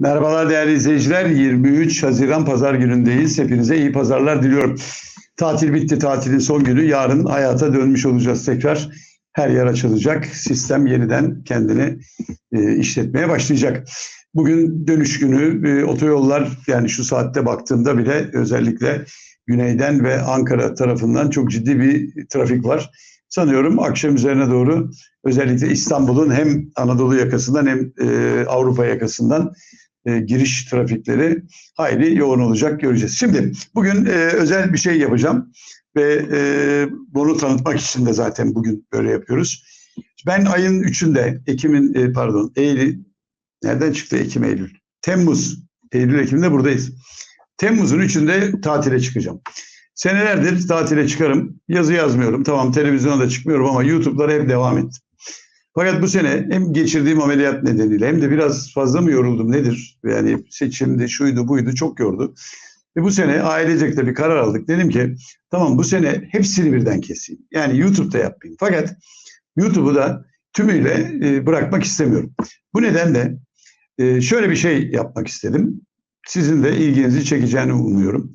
Merhabalar değerli izleyiciler. 23 Haziran Pazar günündeyiz. Hepinize iyi pazarlar diliyorum. Tatil bitti. Tatilin son günü. Yarın hayata dönmüş olacağız tekrar. Her yer açılacak. Sistem yeniden kendini e, işletmeye başlayacak. Bugün dönüş günü. E, otoyollar yani şu saatte baktığımda bile özellikle güneyden ve Ankara tarafından çok ciddi bir trafik var. Sanıyorum akşam üzerine doğru özellikle İstanbul'un hem Anadolu yakasından hem e, Avrupa yakasından e, giriş trafikleri hayli yoğun olacak göreceğiz. Şimdi bugün e, özel bir şey yapacağım ve e, bunu tanıtmak için de zaten bugün böyle yapıyoruz. Ben ayın 3'ünde Ekim'in e, pardon Eylül nereden çıktı Ekim Eylül? Temmuz Eylül Ekim'de buradayız. Temmuz'un 3'ünde tatile çıkacağım. Senelerdir tatile çıkarım. Yazı yazmıyorum. Tamam televizyona da çıkmıyorum ama YouTube'lara hep devam ettim. Fakat bu sene hem geçirdiğim ameliyat nedeniyle hem de biraz fazla mı yoruldum nedir? Yani seçimdi, şuydu, buydu çok yordu. Ve bu sene ailecek de bir karar aldık. Dedim ki tamam bu sene hepsini birden keseyim. Yani YouTube'da yapayım. Fakat YouTube'u da tümüyle e, bırakmak istemiyorum. Bu nedenle e, şöyle bir şey yapmak istedim. Sizin de ilginizi çekeceğini umuyorum.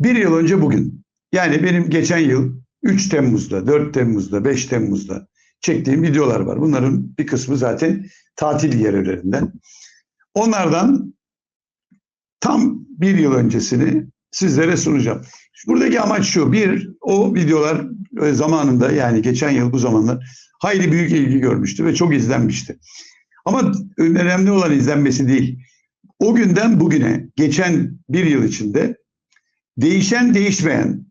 Bir yıl önce bugün yani benim geçen yıl 3 Temmuz'da, 4 Temmuz'da, 5 Temmuz'da çektiğim videolar var. Bunların bir kısmı zaten tatil yerlerinden. Onlardan tam bir yıl öncesini sizlere sunacağım. Buradaki amaç şu. Bir, o videolar zamanında yani geçen yıl bu zamanlar hayli büyük ilgi görmüştü ve çok izlenmişti. Ama önemli olan izlenmesi değil. O günden bugüne geçen bir yıl içinde değişen değişmeyen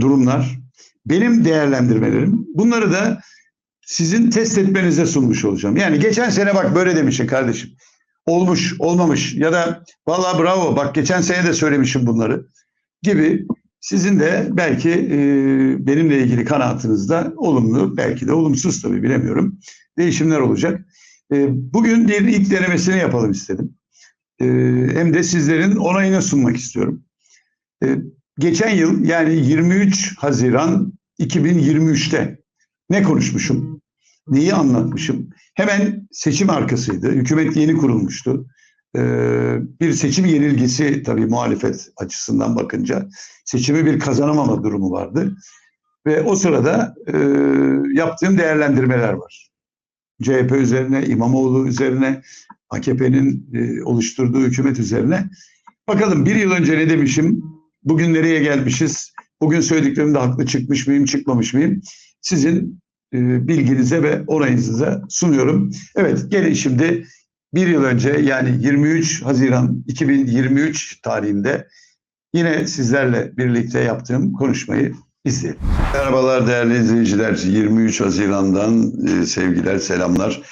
durumlar, benim değerlendirmelerim bunları da sizin test etmenize sunmuş olacağım. Yani geçen sene bak böyle demişsin kardeşim. Olmuş, olmamış ya da vallahi bravo bak geçen sene de söylemişim bunları gibi sizin de belki e, benimle ilgili kanaatinizde olumlu belki de olumsuz tabii bilemiyorum değişimler olacak. E, bugün bir ilk denemesini yapalım istedim. E, hem de sizlerin onayına sunmak istiyorum. E, geçen yıl yani 23 Haziran 2023'te ne konuşmuşum? Neyi anlatmışım? Hemen seçim arkasıydı. Hükümet yeni kurulmuştu. Ee, bir seçim yenilgisi tabii muhalefet açısından bakınca seçimi bir kazanamama durumu vardı. Ve o sırada e, yaptığım değerlendirmeler var. CHP üzerine, İmamoğlu üzerine, AKP'nin e, oluşturduğu hükümet üzerine. Bakalım bir yıl önce ne demişim, bugün nereye gelmişiz, bugün söylediklerimde haklı çıkmış mıyım, çıkmamış mıyım? Sizin bilginize ve onayınıza sunuyorum. Evet gelin şimdi bir yıl önce yani 23 Haziran 2023 tarihinde yine sizlerle birlikte yaptığım konuşmayı izleyelim. Merhabalar değerli izleyiciler. 23 Haziran'dan e, sevgiler, selamlar.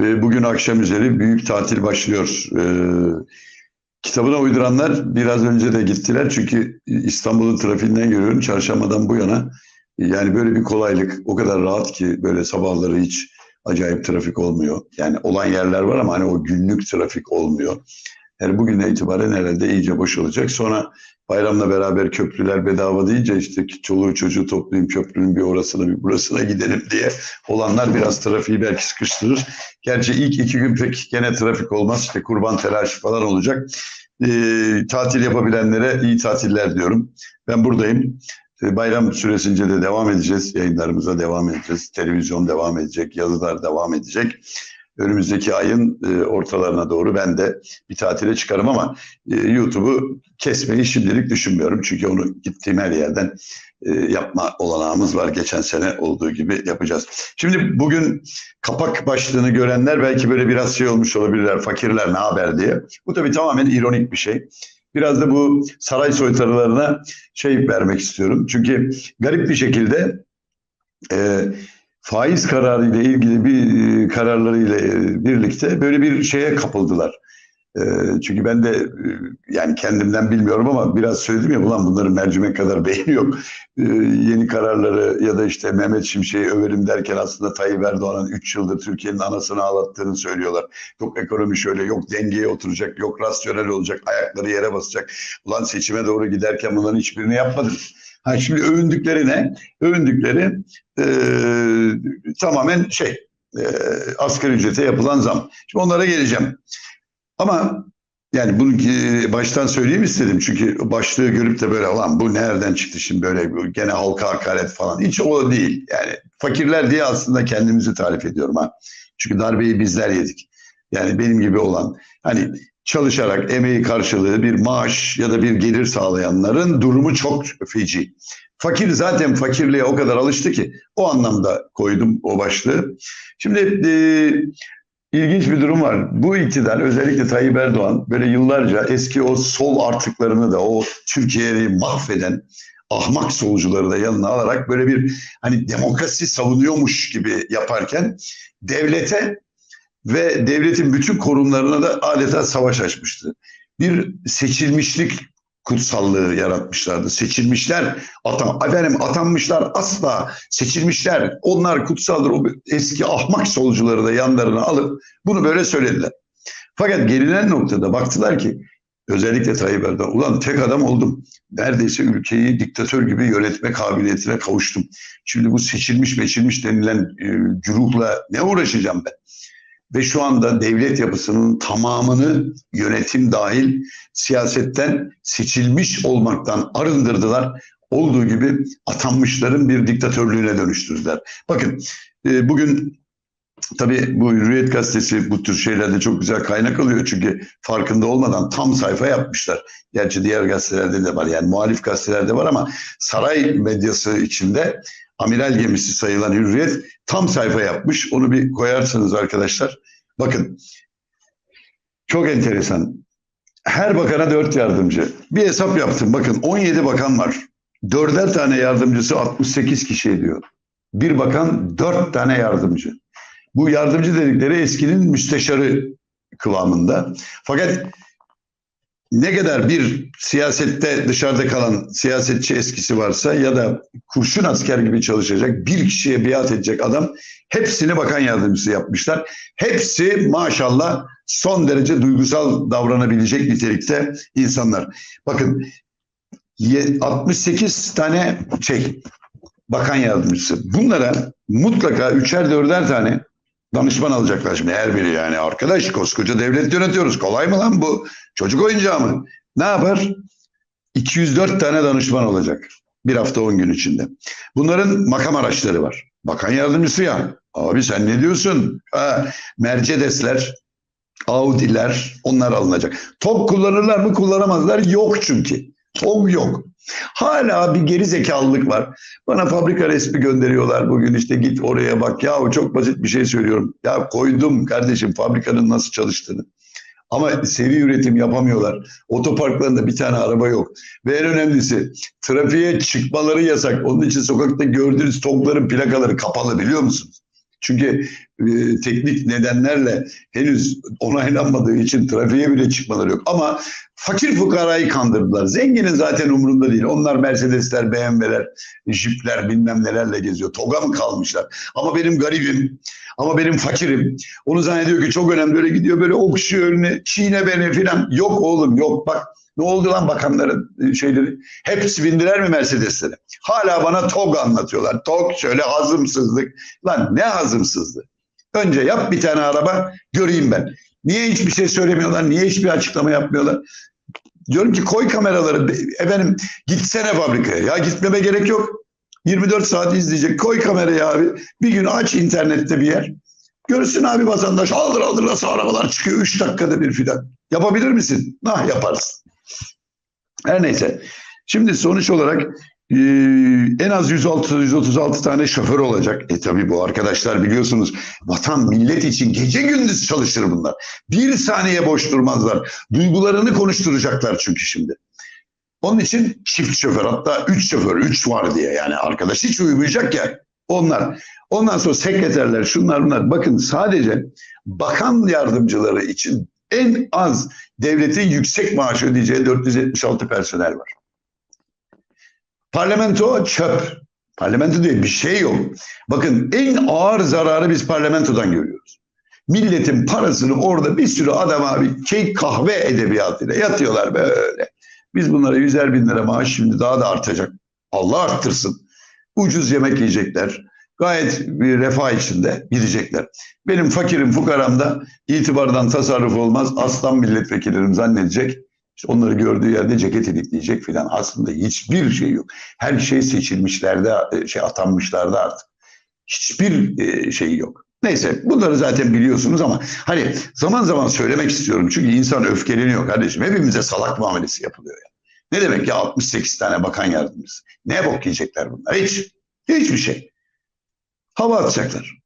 E, bugün akşam üzeri büyük tatil başlıyor. E, kitabına uyduranlar biraz önce de gittiler çünkü İstanbul'un trafiğinden görüyorum çarşambadan bu yana yani böyle bir kolaylık o kadar rahat ki böyle sabahları hiç acayip trafik olmuyor. Yani olan yerler var ama hani o günlük trafik olmuyor. Yani bugünden itibaren herhalde iyice boş olacak. Sonra bayramla beraber köprüler bedava deyince işte çoluğu çocuğu toplayayım köprünün bir orasına bir burasına gidelim diye olanlar biraz trafiği belki sıkıştırır. Gerçi ilk iki gün pek gene trafik olmaz. İşte kurban telaşı falan olacak. Ee, tatil yapabilenlere iyi tatiller diyorum. Ben buradayım. Bayram süresince de devam edeceğiz. Yayınlarımıza devam edeceğiz. Televizyon devam edecek. Yazılar devam edecek. Önümüzdeki ayın e, ortalarına doğru ben de bir tatile çıkarım ama e, YouTube'u kesmeyi şimdilik düşünmüyorum. Çünkü onu gittiğim her yerden e, yapma olanağımız var. Geçen sene olduğu gibi yapacağız. Şimdi bugün kapak başlığını görenler belki böyle biraz şey olmuş olabilirler. Fakirler ne haber diye. Bu tabii tamamen ironik bir şey. Biraz da bu saray soytarılarına şey vermek istiyorum. Çünkü garip bir şekilde e, faiz kararı ile ilgili bir e, kararlarıyla e, birlikte böyle bir şeye kapıldılar. E, çünkü ben de e, yani kendimden bilmiyorum ama biraz söyledim ya ulan bunların mercimek kadar beyni yok. E, yeni kararları ya da işte Mehmet Şimşek'i överim derken aslında Tayyip Erdoğan'ın 3 yıldır Türkiye'nin anasını ağlattığını söylüyorlar. Yok ekonomi şöyle, yok dengeye oturacak, yok rasyonel olacak, ayakları yere basacak. Ulan seçime doğru giderken bunların hiçbirini yapmadınız. Ha şimdi övündükleri ne? Övündükleri e, tamamen şey e, asgari ücrete yapılan zam. Şimdi onlara geleceğim. Ama Yani bunu ki baştan söyleyeyim istedim. Çünkü başlığı görüp de böyle olan bu nereden çıktı şimdi böyle gene halka hakaret falan. Hiç o değil. Yani fakirler diye aslında kendimizi tarif ediyorum ha. Çünkü darbeyi bizler yedik. Yani benim gibi olan hani çalışarak emeği karşılığı bir maaş ya da bir gelir sağlayanların durumu çok feci. Fakir zaten fakirliğe o kadar alıştı ki o anlamda koydum o başlığı. Şimdi e, ilginç bir durum var. Bu iktidar özellikle Tayyip Erdoğan böyle yıllarca eski o sol artıklarını da o Türkiye'yi mahveden ahmak solcuları da yanına alarak böyle bir hani demokrasi savunuyormuş gibi yaparken devlete ve devletin bütün kurumlarına da adeta savaş açmıştı. Bir seçilmişlik kutsallığı yaratmışlardı. Seçilmişler, atam, efendim atanmışlar asla seçilmişler. Onlar kutsaldır. O eski ahmak solcuları da yanlarına alıp bunu böyle söylediler. Fakat gelinen noktada baktılar ki özellikle Tayyip Erdoğan ulan tek adam oldum. Neredeyse ülkeyi diktatör gibi yönetme kabiliyetine kavuştum. Şimdi bu seçilmiş meçilmiş denilen e, güruhla ne uğraşacağım ben? Ve şu anda devlet yapısının tamamını yönetim dahil siyasetten seçilmiş olmaktan arındırdılar. Olduğu gibi atanmışların bir diktatörlüğüne dönüştürdüler. Bakın e, bugün tabii bu Hürriyet gazetesi bu tür şeylerde çok güzel kaynak alıyor. Çünkü farkında olmadan tam sayfa yapmışlar. Gerçi diğer gazetelerde de var yani muhalif gazetelerde var ama saray medyası içinde amiral gemisi sayılan Hürriyet tam sayfa yapmış. Onu bir koyarsınız arkadaşlar. Bakın çok enteresan. Her bakana dört yardımcı. Bir hesap yaptım. Bakın 17 bakan var. Dörder tane yardımcısı 68 kişi ediyor. Bir bakan dört tane yardımcı. Bu yardımcı dedikleri eskinin müsteşarı kıvamında. Fakat ne kadar bir siyasette dışarıda kalan siyasetçi eskisi varsa ya da kurşun asker gibi çalışacak bir kişiye biat edecek adam hepsini bakan yardımcısı yapmışlar. Hepsi maşallah son derece duygusal davranabilecek nitelikte insanlar. Bakın 68 tane şey bakan yardımcısı. Bunlara mutlaka üçer dörder tane danışman alacaklar şimdi her biri yani. Arkadaş koskoca devlet yönetiyoruz. Kolay mı lan bu? Çocuk oyuncağı mı? Ne yapar? 204 tane danışman olacak. Bir hafta 10 gün içinde. Bunların makam araçları var. Bakan yardımcısı ya. Abi sen ne diyorsun? Ha, Mercedesler, Audi'ler onlar alınacak. TOG kullanırlar mı? Kullanamazlar. Yok çünkü. TOG yok. Hala bir geri zekalılık var. Bana fabrika resmi gönderiyorlar bugün işte git oraya bak. Ya çok basit bir şey söylüyorum. Ya koydum kardeşim fabrikanın nasıl çalıştığını. Ama seri üretim yapamıyorlar. Otoparklarında bir tane araba yok. Ve en önemlisi trafiğe çıkmaları yasak. Onun için sokakta gördüğünüz tokların plakaları kapalı biliyor musunuz? Çünkü e, teknik nedenlerle henüz onaylanmadığı için trafiğe bile çıkmaları yok. Ama fakir fukarayı kandırdılar. Zenginin zaten umurunda değil. Onlar Mercedesler, BMW'ler, Jeep'ler bilmem nelerle geziyor. Toga mı kalmışlar? Ama benim garibim, ama benim fakirim. Onu zannediyor ki çok önemli. Böyle gidiyor böyle okşuyor önüne, çiğne beni filan. Yok oğlum yok bak. Ne oldu lan bakanların e, şeyleri? Hepsi bindiler mi Mercedes'lere? Hala bana TOG anlatıyorlar. TOG şöyle hazımsızlık. Lan ne hazımsızlığı? Önce yap bir tane araba göreyim ben. Niye hiçbir şey söylemiyorlar? Niye hiçbir açıklama yapmıyorlar? Diyorum ki koy kameraları. Efendim gitsene fabrikaya. Ya gitmeme gerek yok. 24 saat izleyecek. Koy kamerayı abi. Bir gün aç internette bir yer. Görsün abi vatandaş aldır aldır nasıl arabalar çıkıyor 3 dakikada bir filan. Yapabilir misin? Nah yaparsın. Her neyse. Şimdi sonuç olarak e, en az 136 tane şoför olacak. E tabi bu arkadaşlar biliyorsunuz vatan millet için gece gündüz çalışır bunlar. Bir saniye boş durmazlar. Duygularını konuşturacaklar çünkü şimdi. Onun için çift şoför hatta üç şoför, üç var diye yani arkadaş hiç uyumayacak ya onlar. Ondan sonra sekreterler şunlar bunlar. Bakın sadece bakan yardımcıları için en az devletin yüksek maaş ödeyeceği 476 personel var. Parlamento çöp. Parlamento diye bir şey yok. Bakın en ağır zararı biz parlamentodan görüyoruz. Milletin parasını orada bir sürü adam abi kek kahve edebiyatıyla yatıyorlar böyle. Biz bunlara yüzer bin lira maaş şimdi daha da artacak. Allah arttırsın. Ucuz yemek yiyecekler. Gayet bir refah içinde gidecekler. Benim fakirim fukaramda itibardan tasarruf olmaz. Aslan milletvekillerim zannedecek. İşte onları gördüğü yerde ceket ilikleyecek filan. Aslında hiçbir şey yok. Her şey seçilmişlerde, e, şey atanmışlarda artık. Hiçbir e, şey yok. Neyse bunları zaten biliyorsunuz ama hani zaman zaman söylemek istiyorum. Çünkü insan öfkeleniyor kardeşim. Hepimize salak muamelesi yapılıyor ya. Ne demek ya 68 tane bakan yardımcısı? Ne bok yiyecekler bunlar? Hiç. Hiçbir şey. Hava atacaklar.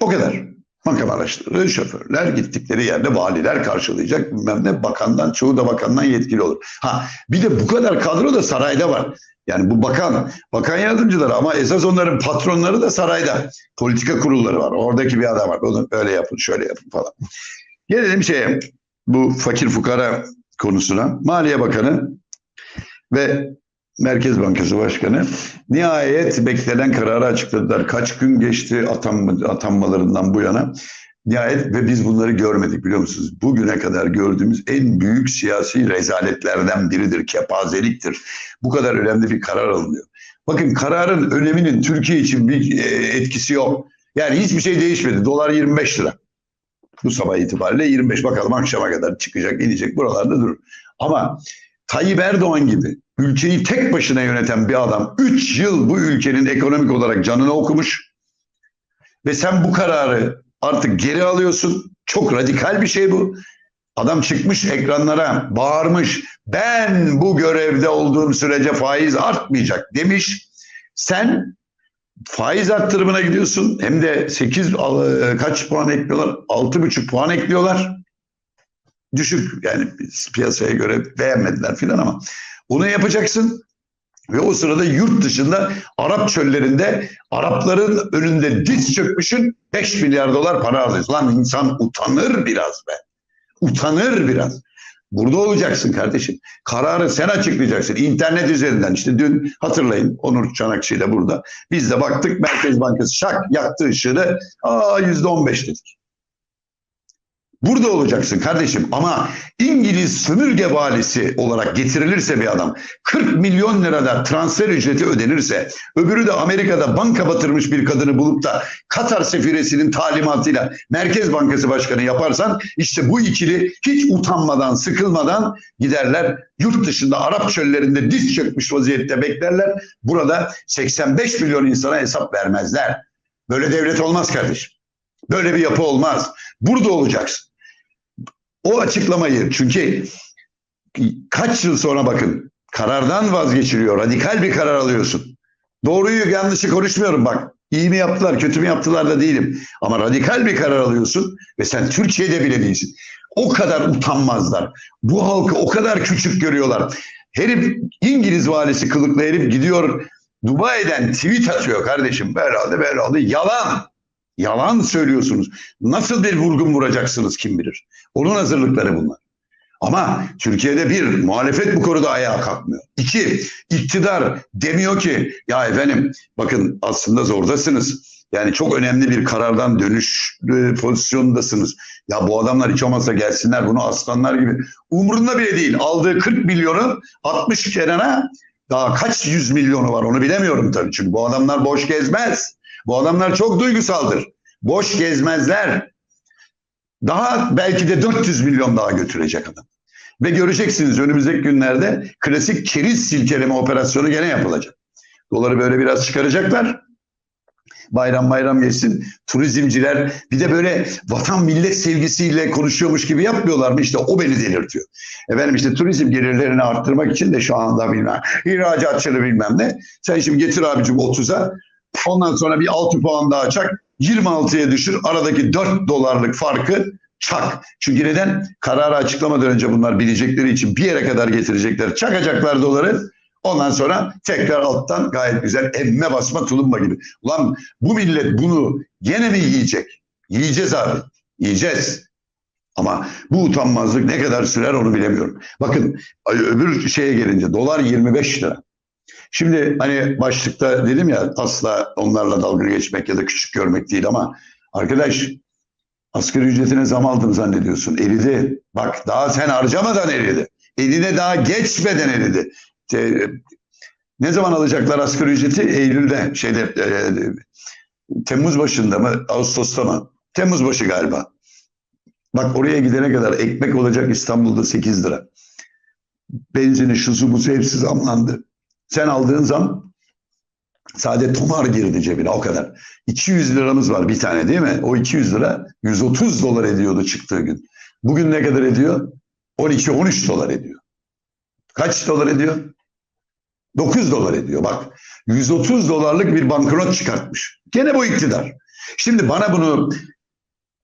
O kadar. Makam araçları, şoförler gittikleri yerde valiler karşılayacak bilmem ne bakandan çoğu da bakandan yetkili olur. Ha bir de bu kadar kadro da sarayda var. Yani bu bakan, bakan yardımcıları ama esas onların patronları da sarayda. Politika kurulları var. Oradaki bir adam var. Onu öyle yapın, şöyle yapın falan. Gelelim şeye, bu fakir fukara konusuna. Maliye Bakanı ve Merkez Bankası Başkanı nihayet beklenen kararı açıkladılar. Kaç gün geçti atanma, atanmalarından bu yana. Nihayet ve biz bunları görmedik biliyor musunuz? Bugüne kadar gördüğümüz en büyük siyasi rezaletlerden biridir, kepazeliktir. Bu kadar önemli bir karar alınıyor. Bakın kararın öneminin Türkiye için bir e, etkisi yok. Yani hiçbir şey değişmedi. Dolar 25 lira. Bu sabah itibariyle 25 bakalım akşama kadar çıkacak, inecek buralarda durur. Ama Tayyip Erdoğan gibi ülkeyi tek başına yöneten bir adam 3 yıl bu ülkenin ekonomik olarak canını okumuş ve sen bu kararı artık geri alıyorsun. Çok radikal bir şey bu. Adam çıkmış ekranlara bağırmış ben bu görevde olduğum sürece faiz artmayacak demiş. Sen faiz arttırımına gidiyorsun hem de 8 kaç puan ekliyorlar? 6,5 puan ekliyorlar. Düşük yani piyasaya göre beğenmediler filan ama onu yapacaksın. Ve o sırada yurt dışında Arap çöllerinde Arapların önünde diz çökmüşün 5 milyar dolar para alıyorsun. Lan insan utanır biraz be. Utanır biraz. Burada olacaksın kardeşim. Kararı sen açıklayacaksın. İnternet üzerinden işte dün hatırlayın Onur Çanakçı ile burada. Biz de baktık Merkez Bankası şak yaktı ışığını. Aa %15 dedik. Burada olacaksın kardeşim ama İngiliz sömürge valisi olarak getirilirse bir adam 40 milyon lirada transfer ücreti ödenirse öbürü de Amerika'da banka batırmış bir kadını bulup da Katar sefiresinin talimatıyla Merkez Bankası Başkanı yaparsan işte bu ikili hiç utanmadan sıkılmadan giderler yurt dışında Arap çöllerinde diz çökmüş vaziyette beklerler. Burada 85 milyon insana hesap vermezler. Böyle devlet olmaz kardeşim. Böyle bir yapı olmaz. Burada olacaksın. O açıklamayı çünkü kaç yıl sonra bakın karardan vazgeçiriyor. Radikal bir karar alıyorsun. Doğruyu yanlışı konuşmuyorum bak. İyi mi yaptılar, kötü mü yaptılar da değilim. Ama radikal bir karar alıyorsun ve sen Türkiye'de bile değilsin. O kadar utanmazlar. Bu halkı o kadar küçük görüyorlar. Herif İngiliz valisi kılıklı herif gidiyor Dubai'den tweet atıyor kardeşim. Böyle oldu. Yalan. Yalan söylüyorsunuz. Nasıl bir vurgun vuracaksınız kim bilir. Onun hazırlıkları bunlar. Ama Türkiye'de bir, muhalefet bu konuda ayağa kalkmıyor. İki, iktidar demiyor ki ya efendim bakın aslında zordasınız. Yani çok önemli bir karardan dönüş e, pozisyondasınız. Ya bu adamlar hiç olmazsa gelsinler bunu aslanlar gibi. Umrunda bile değil. Aldığı 40 milyonu 60 kenara daha kaç yüz milyonu var onu bilemiyorum tabii. Çünkü bu adamlar boş gezmez. Bu adamlar çok duygusaldır. Boş gezmezler. Daha belki de 400 milyon daha götürecek adam. Ve göreceksiniz önümüzdeki günlerde klasik keriz silkeleme operasyonu gene yapılacak. Doları böyle biraz çıkaracaklar. Bayram bayram geçsin. Turizmciler bir de böyle vatan millet sevgisiyle konuşuyormuş gibi yapmıyorlar mı? İşte o beni delirtiyor. Efendim işte turizm gelirlerini arttırmak için de şu anda bilmem ihracatçını bilmem ne. Sen şimdi getir abicim 30'a Ondan sonra bir 6 puan daha çak. 26'ya düşür. Aradaki 4 dolarlık farkı çak. Çünkü neden? Kararı açıklamadan önce bunlar bilecekleri için bir yere kadar getirecekler. Çakacaklar doları. Ondan sonra tekrar alttan gayet güzel emme basma tulumba gibi. Ulan bu millet bunu gene mi yiyecek? Yiyeceğiz abi. Yiyeceğiz. Ama bu utanmazlık ne kadar sürer onu bilemiyorum. Bakın öbür şeye gelince dolar 25 lira. Şimdi hani başlıkta dedim ya asla onlarla dalga geçmek ya da küçük görmek değil ama arkadaş asgari ücretine zam aldın zannediyorsun. Eridi. Bak daha sen harcamadan eridi. Eline daha geçmeden eridi. Ne zaman alacaklar asgari ücreti? Eylül'de şeyde e, Temmuz başında mı, Ağustos'ta mı? Temmuz başı galiba. Bak oraya gidene kadar ekmek olacak İstanbul'da 8 lira. Benzini, şusu, busu hepsi zamlandı. Sen aldığın zam sade tomar girdi cebine o kadar. 200 liramız var bir tane değil mi? O 200 lira 130 dolar ediyordu çıktığı gün. Bugün ne kadar ediyor? 12-13 dolar ediyor. Kaç dolar ediyor? 9 dolar ediyor. Bak 130 dolarlık bir banknot çıkartmış. Gene bu iktidar. Şimdi bana bunu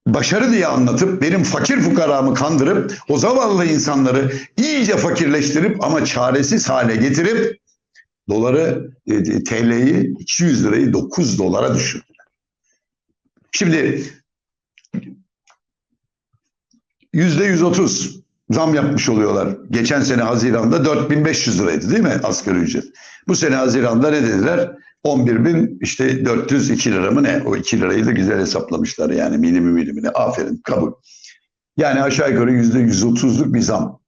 başarı diye anlatıp benim fakir fukaramı kandırıp o zavallı insanları iyice fakirleştirip ama çaresiz hale getirip doları e, TL'yi 200 lirayı 9 dolara düşürdüler. Şimdi yüzde 130 zam yapmış oluyorlar. Geçen sene Haziran'da 4500 liraydı değil mi asgari ücret? Bu sene Haziran'da ne dediler? 11 bin işte 402 lira mı ne? O 2 lirayı da güzel hesaplamışlar yani minimum milimine. Aferin kabul. Yani aşağı yukarı yüzde 130'luk bir zam.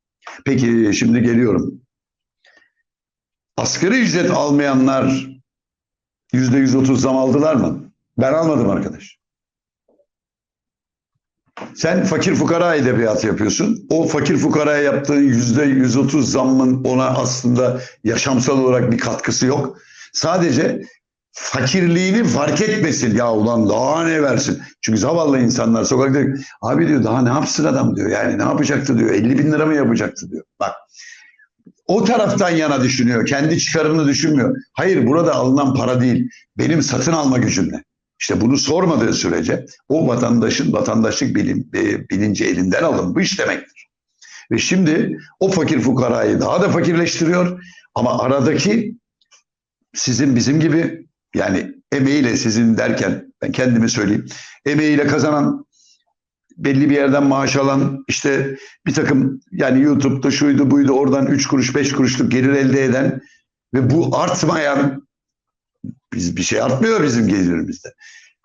Peki şimdi geliyorum. Asgari ücret almayanlar yüzde 130 zam aldılar mı? Ben almadım arkadaş. Sen fakir fukara edebiyatı yapıyorsun. O fakir fukaraya yaptığın yüzde 130 zammın ona aslında yaşamsal olarak bir katkısı yok. Sadece fakirliğini fark etmesin. Ya ulan daha ne versin? Çünkü zavallı insanlar sokakta abi diyor daha ne yapsın adam diyor. Yani ne yapacaktı diyor. 50 bin lira mı yapacaktı diyor. Bak o taraftan yana düşünüyor. Kendi çıkarını düşünmüyor. Hayır burada alınan para değil. Benim satın alma gücümle. İşte bunu sormadığı sürece o vatandaşın vatandaşlık bilim, e, bilinci elinden alınmış demektir. Ve şimdi o fakir fukarayı daha da fakirleştiriyor. Ama aradaki sizin bizim gibi yani emeğiyle sizin derken ben kendimi söyleyeyim. Emeğiyle kazanan belli bir yerden maaş alan işte bir takım yani YouTube'da şuydu buydu oradan 3 kuruş 5 kuruşluk gelir elde eden ve bu artmayan biz bir şey artmıyor bizim gelirimizde.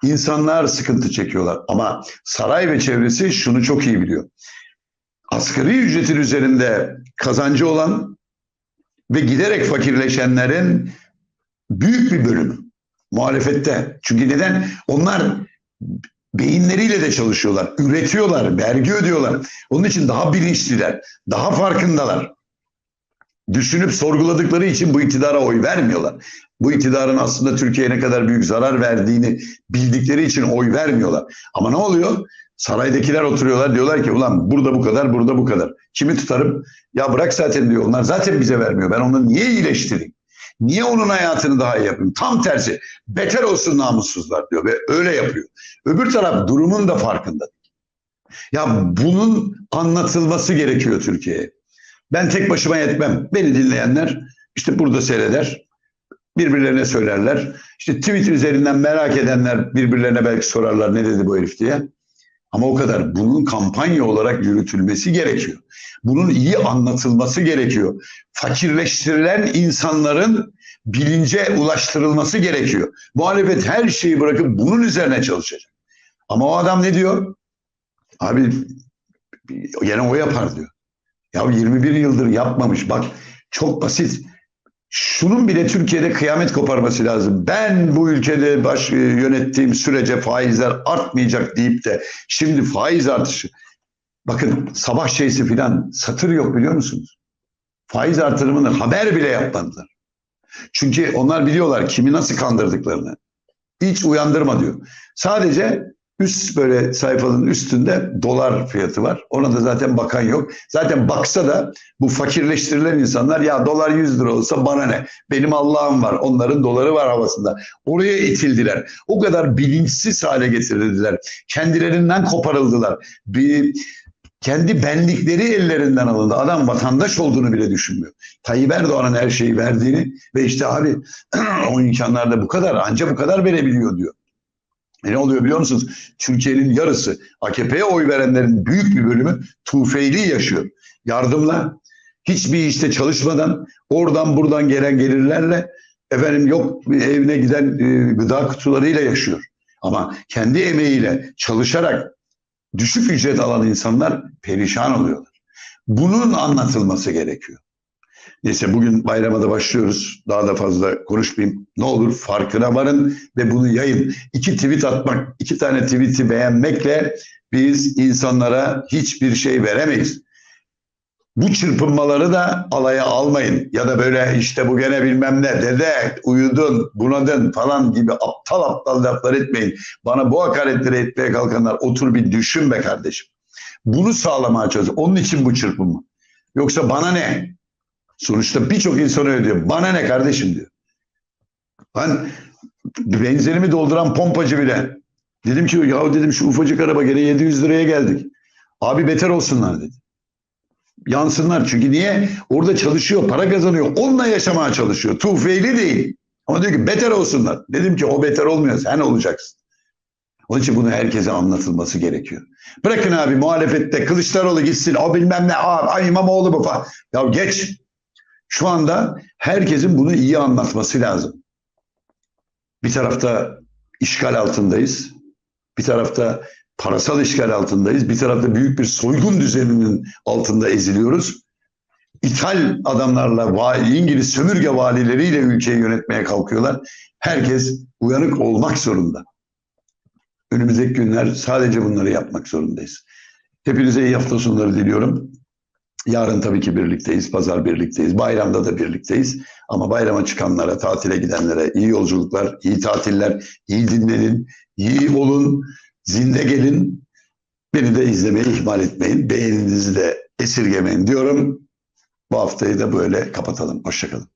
İnsanlar sıkıntı çekiyorlar ama saray ve çevresi şunu çok iyi biliyor. Asgari ücretin üzerinde kazancı olan ve giderek fakirleşenlerin büyük bir bölümü muhalefette. Çünkü neden? Onlar beyinleriyle de çalışıyorlar, üretiyorlar, vergi ödüyorlar. Onun için daha bilinçliler, daha farkındalar. Düşünüp sorguladıkları için bu iktidara oy vermiyorlar. Bu iktidarın aslında Türkiye'ye ne kadar büyük zarar verdiğini bildikleri için oy vermiyorlar. Ama ne oluyor? Saraydakiler oturuyorlar diyorlar ki ulan burada bu kadar, burada bu kadar. Kimi tutarım? Ya bırak zaten diyor. Onlar zaten bize vermiyor. Ben onu niye iyileştireyim? Niye onun hayatını daha iyi yapayım? Tam tersi. Beter olsun namussuzlar diyor ve öyle yapıyor. Öbür taraf durumun da farkında. Ya bunun anlatılması gerekiyor Türkiye'ye. Ben tek başıma yetmem. Beni dinleyenler işte burada seyreder. Birbirlerine söylerler. İşte Twitter üzerinden merak edenler birbirlerine belki sorarlar ne dedi bu herif diye. Ama o kadar. Bunun kampanya olarak yürütülmesi gerekiyor. Bunun iyi anlatılması gerekiyor. Fakirleştirilen insanların bilince ulaştırılması gerekiyor. Muhalefet her şeyi bırakıp bunun üzerine çalışacak. Ama o adam ne diyor? Abi gene o yapar diyor. Ya 21 yıldır yapmamış. Bak çok basit. Şunun bile Türkiye'de kıyamet koparması lazım. Ben bu ülkede baş yönettiğim sürece faizler artmayacak deyip de şimdi faiz artışı. Bakın sabah şeysi filan satır yok biliyor musunuz? Faiz artırımını haber bile yapmadılar. Çünkü onlar biliyorlar kimi nasıl kandırdıklarını. Hiç uyandırma diyor. Sadece üst böyle sayfanın üstünde dolar fiyatı var. Ona da zaten bakan yok. Zaten baksa da bu fakirleştirilen insanlar ya dolar 100 lira olsa bana ne? Benim Allah'ım var. Onların doları var havasında. Oraya itildiler. O kadar bilinçsiz hale getirildiler. Kendilerinden koparıldılar. Bir kendi benlikleri ellerinden alındı. Adam vatandaş olduğunu bile düşünmüyor. Tayyip Erdoğan'ın her şeyi verdiğini ve işte abi o imkanlarda bu kadar anca bu kadar verebiliyor diyor. E ne oluyor biliyor musunuz? Türkiye'nin yarısı AKP'ye oy verenlerin büyük bir bölümü tufeyli yaşıyor. Yardımla, hiçbir işte çalışmadan, oradan buradan gelen gelirlerle efendim yok evine giden e, gıda kutularıyla yaşıyor. Ama kendi emeğiyle çalışarak düşük ücret alan insanlar perişan oluyorlar. Bunun anlatılması gerekiyor. Neyse bugün bayrama da başlıyoruz. Daha da fazla konuşmayayım. Ne olur farkına varın ve bunu yayın. İki tweet atmak, iki tane tweet'i beğenmekle biz insanlara hiçbir şey veremeyiz. Bu çırpınmaları da alaya almayın. Ya da böyle işte bu gene bilmem ne dede uyudun bunadın falan gibi aptal aptal laflar etmeyin. Bana bu hakaretleri etmeye kalkanlar otur bir düşün be kardeşim. Bunu sağlamaya çalış. Onun için bu çırpınma. Yoksa bana ne? Sonuçta birçok insan öyle diyor. Bana ne kardeşim diyor. Ben benzinimi dolduran pompacı bile. Dedim ki ya dedim şu ufacık araba gene 700 liraya geldik. Abi beter olsunlar dedi. Yansınlar çünkü niye? Orada çalışıyor, para kazanıyor. Onunla yaşamaya çalışıyor. Tufeyli değil. Ama diyor ki beter olsunlar. Dedim ki o beter olmuyor. Sen olacaksın. Onun için bunu herkese anlatılması gerekiyor. Bırakın abi muhalefette Kılıçdaroğlu gitsin o bilmem ne aa, ay İmamoğlu bu falan. Ya geç. Şu anda herkesin bunu iyi anlatması lazım. Bir tarafta işgal altındayız. Bir tarafta parasal işgal altındayız. Bir tarafta büyük bir soygun düzeninin altında eziliyoruz. İthal adamlarla, İngiliz sömürge valileriyle ülkeyi yönetmeye kalkıyorlar. Herkes uyanık olmak zorunda. Önümüzdeki günler sadece bunları yapmak zorundayız. Hepinize iyi hafta sonları diliyorum. Yarın tabii ki birlikteyiz, pazar birlikteyiz, bayramda da birlikteyiz. Ama bayrama çıkanlara, tatile gidenlere iyi yolculuklar, iyi tatiller, iyi dinlenin, iyi olun, zinde gelin. Beni de izlemeyi ihmal etmeyin, beğeninizi de esirgemeyin diyorum. Bu haftayı da böyle kapatalım. Hoşçakalın.